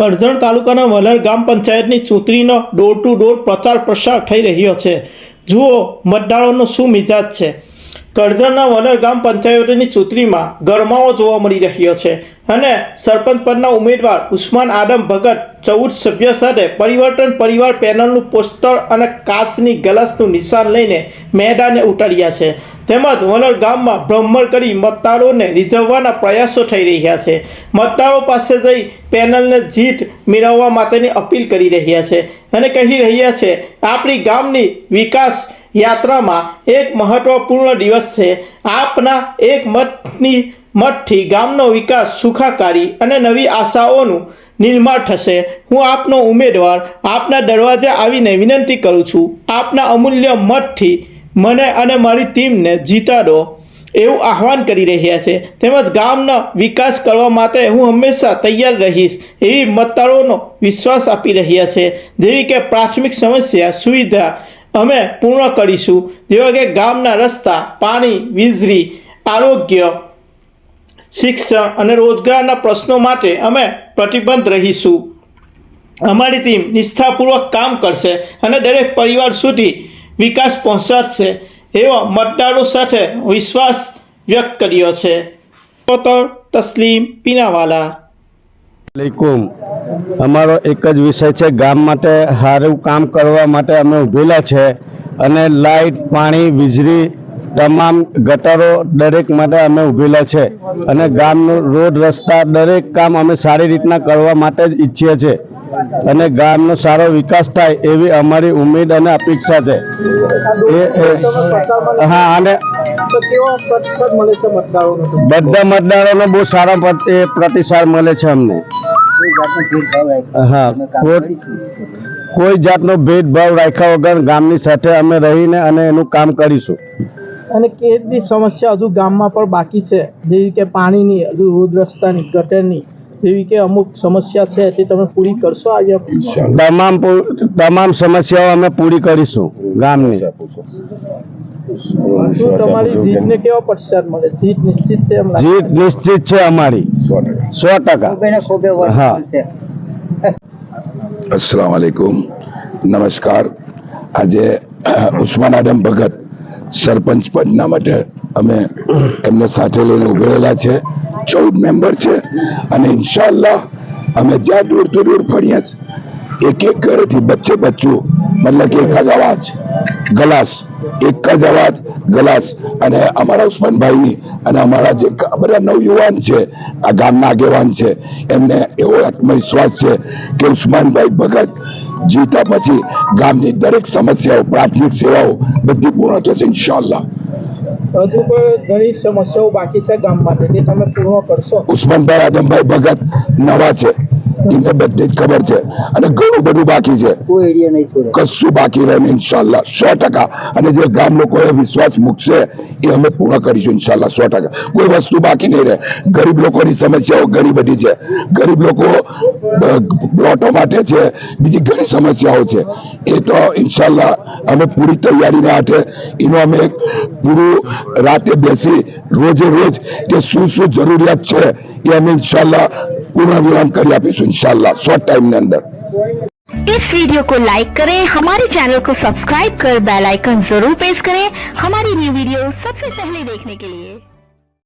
કરજણ તાલુકાના વલર ગામ પંચાયતની ચૂંટણીનો ડોર ટુ ડોર પ્રચાર પ્રસાર થઈ રહ્યો છે. જુઓ, મતદારોનો શું મિજાજ છે? કરજણના વલર ગામ પંચાયતની ચૂંટણીમાં ગરમાવો જોવા મળી રહ્યો છે અને સરપંચ પદના ઉમેદવાર ઉસ્માન આદમ ભગત ચૌદ સભ્ય સાથે પરિવર્તન પરિવાર પેનલનું પોસ્ટર અને કાચની ગલાસનું નિશાન લઈને મેદાને ઉતાર્યા છે. તેમજ વલર ગામમાં ભ્રમણ કરી મતદારોને રીઝવવાના પ્રયાસો થઈ રહ્યા છે. મતદારો પાસે જઈ પેનલને જીત મેળવવા માટેની અપીલ કરી રહ્યા છે અને કહી રહ્યા છે, આપણી ગામની વિકાસ યાત્રામાં એક મહત્વપૂર્ણ દિવસ છે. આપના એક મતની મઠથી ગામનો વિકાસ સુખાકારી અને નવી આશાઓનું નિર્માણ થશે. હું આપનો ઉમેદવાર આપના દરવાજે આવીને વિનંતી કરું છું. આપના અમૂલ્ય મતથી મને અને મારી ટીમને જીતાડો એવું આહવાન કરી રહ્યા છે. તેમજ ગામનો વિકાસ કરવા માટે હું હંમેશા તૈયાર રહીશ એવી મતદારોનો વિશ્વાસ આપી રહ્યા છે. જેવી કે પ્રાથમિક સમસ્યા, સુવિધા અમે પૂર્ણ કરીશું. જેવા કે ગામના રસ્તા, પાણી, વીજળી, આરોગ્ય, શિક્ષણ અને રોજગારના પ્રશ્નો માટે અમે પ્રતિબંધ રહીશું. અમારી ટીમ નિષ્ઠાપૂર્વક કામ કરશે અને દરેક પરિવાર સુધી વિકાસ પહોંચાડશે એવો મતદારો સાથે વિશ્વાસ વ્યક્ત કર્યો છે. તસ્લીમ પીનાવાલા અલૈકુમ અમારો એક જ વિષય છે ગામ માટે સારું કામ કરવા માટે અમે ઉભેલા છે અને લાઇટ પાણી વીજળી તમામ ગટરો દરેક માટે અમે ઉભેલા છે અને ગામનું રોડ રસ્તા દરેક કામ અમે સારી રીતના કરવા માટે જ ઈચ્છીએ છીએ. અને ગામનો સારો વિકાસ થાય એવી અમારી ઉમેદ અને અપેક્ષા છે. હા અને બધા મતદારોનો બહુ સારા પ્રતિ- પ્રતિસાદ મળે છે અમને. હા કોઈ કોઈ જાતનો ભેદભાવ રાખ્યા વગર ગામની સાથે અમે રહીને અને એનું કામ કરીશું. અને કેટલી સમસ્યા હજુ ગામમાં પણ બાકી છે? જેવી કે પાણીની હજુ રોડ રસ્તાની ગટરની જેવી કે અમુક સમસ્યા છે તે તમે પૂરી કરશો આજે? તમામ તમામ સમસ્યાઓ અમે પૂરી કરીશું ગામની. શું તમારી જીતને કેવો પ્રતિસાદ મળે જીત નિશ્ચિત છે એમ લાગે? જીત નિશ્ચિત છે અમારી. સો ટકા. હા. અસલામ વાલેકુમ નમસ્કાર. આજે ઉસ્માન આદમ ભગત સરપંચ પદના માટે અમે એમને સાથે લઈને ઉભેલા છે. ચૌદ મેમ્બર છે. અને ઇન્શાલ્લાહ અમે જ્યાં દૂર તો દૂર ફર્યા છે એક એક ઘરેથી બચ્ચે બચ્ચું મતલબ કે એક જ અવાજ ગલાસ. એક જ અવાજ ગલાસ. અને અમારા ઉસ્માનભાઈની અને અમારા જે બધા નવયુવાન છે આ ગામના આગેવાન છે એમને એવો આત્મવિશ્વાસ છે કે ઉસ્માનભાઈ ભગત જીતા પછી ગામની દરેક સમસ્યાઓ પ્રાથમિક સેવાઓ બધી પૂર્ણ થશે ઇન્શાલ્લાહ હજુ પણ ઘણી સમસ્યાઓ બાકી છે ગામ માટે તે તમે પૂર્ણ કરશો. ઉસ્માનભાઈ આદમભાઈ ભગત નવા છે. એમને બધી જ ખબર છે. અને ઘણું બધું બાકી છે. કશું બાકી રહે ઇન્શાલ્લાહ સો ટકા. અને જે ગામ લોકોએ વિશ્વાસ મૂકશે એ અમે પૂર્ણ કરીશું ઇન્શાલ્લાહ સો ટકા. કોઈ વસ્તુ બાકી નહીં રહે. ગરીબ લોકોની સમસ્યાઓ ઘણી બધી છે. ગરીબ લોકો પ્લોટો માટે છે. બીજી ઘણી સમસ્યાઓ છે. એ તો ઇન્શાલ્લાહ અમે પૂરી તૈયારીના હાથે એનું અમે એક પૂરું રાતે બેસી રોજે રોજ કે શું શું જરૂરિયાત છે એ અમે ઇન્શાલ્લાહ पूरा करिए आप इस शॉर्ट टाइम अंदर इस वीडियो को लाइक करें, हमारे चैनल को सब्सक्राइब कर बेल आइकन ज़रूर प्रेस करें, हमारी न्यू वीडियो सबसे पहले देखने के लिए।